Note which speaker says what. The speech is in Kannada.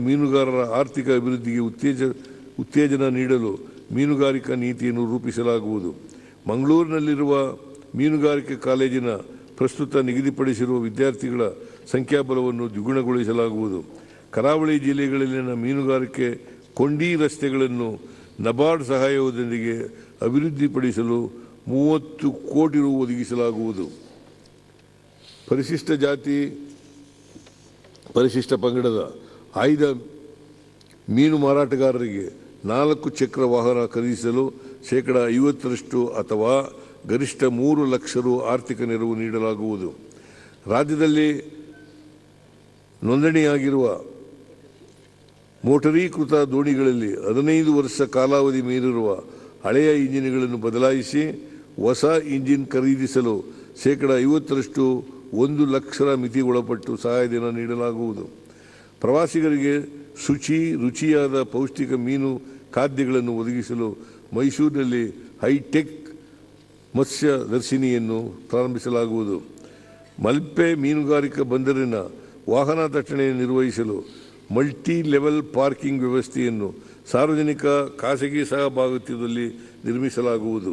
Speaker 1: ಮೀನುಗಾರರ ಆರ್ಥಿಕ ಅಭಿವೃದ್ಧಿಗೆ ಉತ್ತೇಜ, ಉತ್ತೇಜನ ನೀಡಲು ಮೀನುಗಾರಿಕಾ ನೀತಿಯನ್ನು ರೂಪಿಸಲಾಗುವುದು. ಮಂಗಳೂರಿನಲ್ಲಿರುವ ಮೀನುಗಾರಿಕೆ ಕಾಲೇಜಿನ ಪ್ರಸ್ತುತ ನಿಗದಿಪಡಿಸಿರುವ ವಿದ್ಯಾರ್ಥಿಗಳ ಸಂಖ್ಯಾಬಲವನ್ನು ದ್ವಿಗುಣಗೊಳಿಸಲಾಗುವುದು. ಕರಾವಳಿ ಜಿಲ್ಲೆಗಳಲ್ಲಿನ ಮೀನುಗಾರಿಕೆ ಕೊಂಡಿ ರಸ್ತೆಗಳನ್ನು ನಬಾರ್ಡ್ ಸಹಾಯದೊಂದಿಗೆ ಅಭಿವೃದ್ಧಿಪಡಿಸಲು ಮೂವತ್ತು ಕೋಟಿ ರು ಒದಗಿಸಲಾಗುವುದು. ಪರಿಶಿಷ್ಟ ಜಾತಿ, ಪರಿಶಿಷ್ಟ ಪಂಗಡದ ಆಯ್ದ ಮೀನು ಮಾರಾಟಗಾರರಿಗೆ ನಾಲ್ಕು ಚಕ್ರ ವಾಹನ ಖರೀದಿಸಲು ಶೇಕಡ ಐವತ್ತರಷ್ಟು ಅಥವಾ ಗರಿಷ್ಠ ಮೂರು ಲಕ್ಷ ರು ಆರ್ಥಿಕ ನೆರವು ನೀಡಲಾಗುವುದು. ರಾಜ್ಯದಲ್ಲಿ ನೋಂದಣಿಯಾಗಿರುವ ಮೋಟರೀಕೃತ ದೋಣಿಗಳಲ್ಲಿ ಹದಿನೈದು ವರ್ಷ ಕಾಲಾವಧಿ ಮೀರಿರುವ ಹಳೆಯ ಇಂಜಿನ್ಗಳನ್ನು ಬದಲಾಯಿಸಿ ಹೊಸ ಇಂಜಿನ್ ಖರೀದಿಸಲು ಶೇಕಡ ಐವತ್ತರಷ್ಟು ಒಂದು ಲಕ್ಷರ ಮಿತಿ ಒಳಪಟ್ಟು ಸಹಾಯಧನ ನೀಡಲಾಗುವುದು. ಪ್ರವಾಸಿಗರಿಗೆ ಶುಚಿ, ರುಚಿಯಾದ ಪೌಷ್ಟಿಕ ಮೀನು ಖಾದ್ಯಗಳನ್ನು ಒದಗಿಸಲು ಮೈಸೂರಿನಲ್ಲಿ ಹೈಟೆಕ್ ಮತ್ಸ್ಯ ದರ್ಶಿನಿಯನ್ನು ಪ್ರಾರಂಭಿಸಲಾಗುವುದು. ಮಲ್ಪೆ ಮೀನುಗಾರಿಕಾ ಬಂದರಿನ ವಾಹನ ದಟ್ಟಣೆ ನಿರ್ವಹಿಸಲು ಮಲ್ಟಿ ಲೆವೆಲ್ ಪಾರ್ಕಿಂಗ್ ವ್ಯವಸ್ಥೆಯನ್ನು ಸಾರ್ವಜನಿಕ ಖಾಸಗಿ ಸಹಭಾಗಿತ್ವದಲ್ಲಿ ನಿರ್ಮಿಸಲಾಗುವುದು.